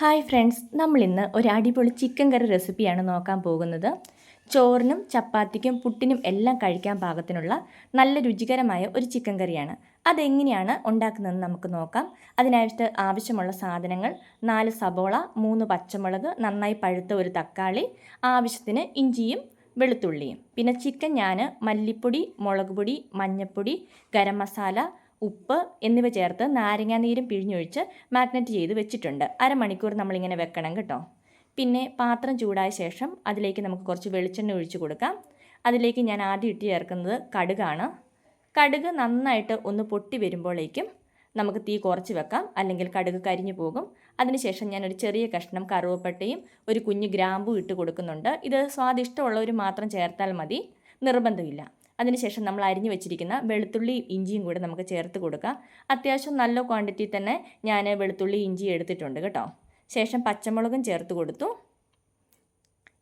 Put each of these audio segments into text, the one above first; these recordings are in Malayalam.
ഹായ് ഫ്രണ്ട്സ് നമ്മൾ ഇന്ന് ഒരു അടിപൊളി ചിക്കൻ കറി റെസിപ്പിയാണ് നോക്കാൻ പോകുന്നത്. ചോറിനും ചപ്പാത്തിക്കും പുട്ടിനും എല്ലാം കഴിക്കാൻ പാകത്തിനുള്ള നല്ല രുചികരമായ ഒരു ചിക്കൻ കറിയാണ് അതെങ്ങനെയാണ് ഉണ്ടാക്കുന്നതെന്ന് നമുക്ക് നോക്കാം. അതിനായിട്ട് ആവശ്യമുള്ള സാധനങ്ങൾ നാല് സബോള മൂന്ന് പച്ചമുളക് നന്നായി പഴുത്ത ഒരു തക്കാളി ആവശ്യത്തിന് ഇഞ്ചിയും വെളുത്തുള്ളിയും. പിന്നെ ചിക്കൻ ഞാൻ മല്ലിപ്പൊടി മുളക് പൊടി മഞ്ഞൾപ്പൊടി ഗരം മസാല ഉപ്പ് എന്നിവ ചേർത്ത് നാരങ്ങാനീരും പിഴിഞ്ഞൊഴിച്ച് മാഗ്നറ്റ് ചെയ്ത് വെച്ചിട്ടുണ്ട്. അരമണിക്കൂർ നമ്മളിങ്ങനെ വെക്കണം കേട്ടോ. പിന്നെ പാത്രം ചൂടായ ശേഷം അതിലേക്ക് നമുക്ക് കുറച്ച് വെളിച്ചെണ്ണ ഒഴിച്ചു കൊടുക്കാം. അതിലേക്ക് ഞാൻ ആദ്യം ഇട്ട് ചേർക്കുന്നത് കടുകാണ്. കടുക് നന്നായിട്ട് ഒന്ന് പൊട്ടി വരുമ്പോഴേക്കും നമുക്ക് തീ കുറച്ച് വെക്കാം. അല്ലെങ്കിൽ കടുക് കരിഞ്ഞു പോകും. അതിനുശേഷം ഞാനൊരു ചെറിയ കഷ്ണം കറുവപ്പട്ടയും ഒരു കുഞ്ഞ് ഗ്രാമ്പും ഇട്ട് കൊടുക്കുന്നുണ്ട്. ഇത് സ്വാദിഷ്ടമുള്ളവർ മാത്രം ചേർത്താൽ മതി. നിർബന്ധമില്ല. അതിനുശേഷം നമ്മൾ അരിഞ്ഞു വെച്ചിരിക്കുന്ന വെളുത്തുള്ളി ഇഞ്ചിയും കൂടെ നമുക്ക് ചേർത്ത് കൊടുക്കാം. അത്യാവശ്യം നല്ല ക്വാണ്ടിറ്റി തന്നെ ഞാൻ വെളുത്തുള്ളി ഇഞ്ചി എടുത്തിട്ടുണ്ട് കേട്ടോ. ശേഷം പച്ചമുളകും ചേർത്ത് കൊടുത്തു.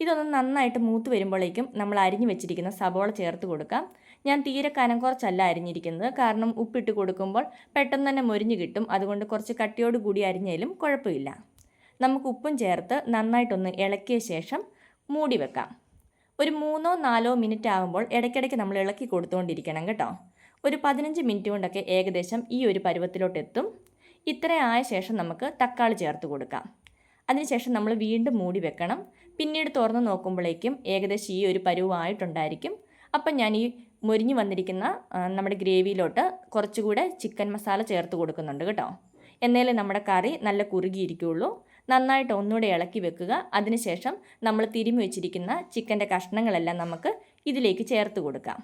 ഇതൊന്ന് നന്നായിട്ട് മൂത്ത് വരുമ്പോഴേക്കും നമ്മൾ അരിഞ്ഞു വെച്ചിരിക്കുന്ന സബോള ചേർത്ത് കൊടുക്കാം. ഞാൻ തീരെ കനം കുറച്ചല്ല അരിഞ്ഞിരിക്കുന്നത്. കാരണം ഉപ്പിട്ട് കൊടുക്കുമ്പോൾ പെട്ടെന്ന് തന്നെ മൊരിഞ്ഞ് കിട്ടും. അതുകൊണ്ട് കുറച്ച് കട്ടിയോട് കൂടി അരിഞ്ഞാലും കുഴപ്പമില്ല. നമുക്ക് ഉപ്പും ചേർത്ത് നന്നായിട്ടൊന്ന് ഇളക്കിയ ശേഷം മൂടി വെക്കാം. ഒരു മൂന്നോ നാലോ മിനിറ്റ് ആകുമ്പോൾ ഇടയ്ക്കിടയ്ക്ക് നമ്മൾ ഇളക്കി കൊടുത്തുകൊണ്ടിരിക്കണം കേട്ടോ. ഒരു പതിനഞ്ച് മിനിറ്റ് കൊണ്ടൊക്കെ ഏകദേശം ഈ ഒരു പരുവത്തിലോട്ട് എത്തും ഇത്ര ആയ ശേഷം നമുക്ക് തക്കാളി ചേർത്ത് കൊടുക്കാം. അതിനുശേഷം നമ്മൾ വീണ്ടും മൂടി വെക്കണം. പിന്നീട് തുറന്ന് നോക്കുമ്പോഴേക്കും ഏകദേശം ഈ ഒരു പരുവായിട്ടുണ്ടായിരിക്കും. അപ്പം ഞാൻ ഈ മുരിഞ്ഞു വന്നിരിക്കുന്ന നമ്മുടെ ഗ്രേവിയിലോട്ട് കുറച്ചുകൂടെ ചിക്കൻ മസാല ചേർത്ത് കൊടുക്കുന്നുണ്ട് കേട്ടോ. എന്നാലേ നമ്മുടെ കറി നല്ല കുറുകിയിരിക്കുകയുള്ളൂ. നന്നായിട്ട് ഒന്നുകൂടെ ഇളക്കി വെക്കുക. അതിനുശേഷം നമ്മൾ തിരുമ്മി വെച്ചിരിക്കുന്ന ചിക്കന്റെ കഷ്ണങ്ങളെല്ലാം നമുക്ക് ഇതിലേക്ക് ചേർത്ത് കൊടുക്കാം.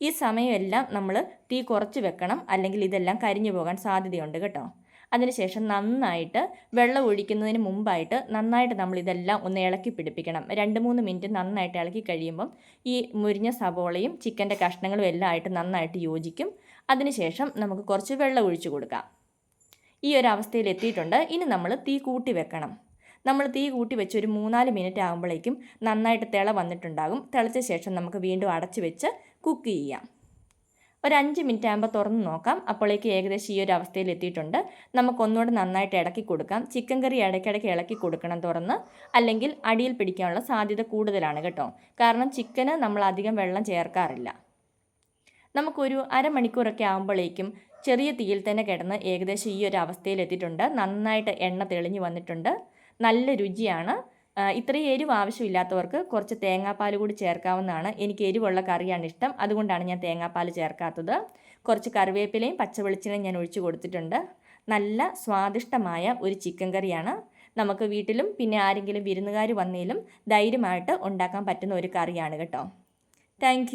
ഈ സമയമെല്ലാം നമ്മൾ തീ കുറച്ച് വെക്കണം. അല്ലെങ്കിൽ ഇതെല്ലാം കരിഞ്ഞു പോകാൻ സാധ്യതയുണ്ട് കേട്ടോ. അതിനുശേഷം നന്നായിട്ട് വെള്ളം ഒഴിക്കുന്നതിന് മുമ്പായിട്ട് നന്നായിട്ട് നമ്മൾ ഇതെല്ലാം ഒന്ന് ഇളക്കി പിടിപ്പിക്കണം. രണ്ട് മൂന്ന് മിനിറ്റ് നന്നായിട്ട് ഇളക്കി കഴിയുമ്പം ഈ മുരിഞ്ഞ സവോളയും ചിക്കന്റെ കഷ്ണങ്ങളും എല്ലാം ആയിട്ട് നന്നായിട്ട് യോജിക്കും. അതിനുശേഷം നമുക്ക് കുറച്ച് വെള്ളം ഒഴിച്ചു കൊടുക്കാം. ഈ ഒരു അവസ്ഥയിൽ എത്തിയിട്ടുണ്ട്. ഇനി നമ്മൾ തീ കൂട്ടി വെക്കണം. നമ്മൾ തീ കൂട്ടി വെച്ച് ഒരു മൂന്നാൽ മിനിറ്റ് ആകുമ്പോഴേക്കും നന്നായിട്ട് തിള വന്നിട്ടുണ്ടാകും. തിളച്ച ശേഷം നമുക്ക് വീണ്ടും അടച്ചു വെച്ച് കുക്ക് ചെയ്യാം. ഒരു അഞ്ച് മിനിറ്റ് ആകുമ്പോൾ തുറന്ന് നോക്കാം. അപ്പോഴേക്ക് ഏകദേശം ഈ ഒരു അവസ്ഥയിൽ എത്തിയിട്ടുണ്ട്. നമുക്കൊന്നുകൂടെ നന്നായിട്ട് ഇളക്കി കൊടുക്കാം. ചിക്കൻ കറി ഇടയ്ക്കിടയ്ക്ക് ഇളക്കി കൊടുക്കണം തുറന്ന്. അല്ലെങ്കിൽ അടിയിൽ പിടിക്കാനുള്ള സാധ്യത കൂടുതലാണ് കേട്ടോ. കാരണം ചിക്കന് നമ്മൾ അധികം വെള്ളം ചേർക്കാറില്ല. നമുക്കൊരു അരമണിക്കൂറൊക്കെ ആകുമ്പോഴേക്കും ചെറിയ തീയിൽ തന്നെ കിടന്ന് ഏകദേശം ഈ ഒരു അവസ്ഥയിലെത്തിയിട്ടുണ്ട് നന്നായിട്ട് എണ്ണ തെളിഞ്ഞു വന്നിട്ടുണ്ട്. നല്ല രുചിയാണ്. ഇത്രയും എരിവ് ആവശ്യമില്ലാത്തവർക്ക് കുറച്ച് തേങ്ങാപ്പാൽ കൂടി ചേർക്കാവുന്നതാണ്. എനിക്ക് എരിവുള്ള കറിയാണ് ഇഷ്ടം. അതുകൊണ്ടാണ് ഞാൻ തേങ്ങാപ്പാൽ ചേർക്കാത്തത്. കുറച്ച് കറിവേപ്പിലയും പച്ചവെളിച്ചിലയും ഞാൻ ഒഴിച്ചു കൊടുത്തിട്ടുണ്ട്. നല്ല സ്വാദിഷ്ടമായ ഒരു ചിക്കൻ കറിയാണ്. നമുക്ക് വീട്ടിലും പിന്നെ ആരെങ്കിലും വിരുന്നുകാർ വന്നേലും ധൈര്യമായിട്ട് ഉണ്ടാക്കാൻ പറ്റുന്ന ഒരു കറിയാണ് കേട്ടോ. താങ്ക്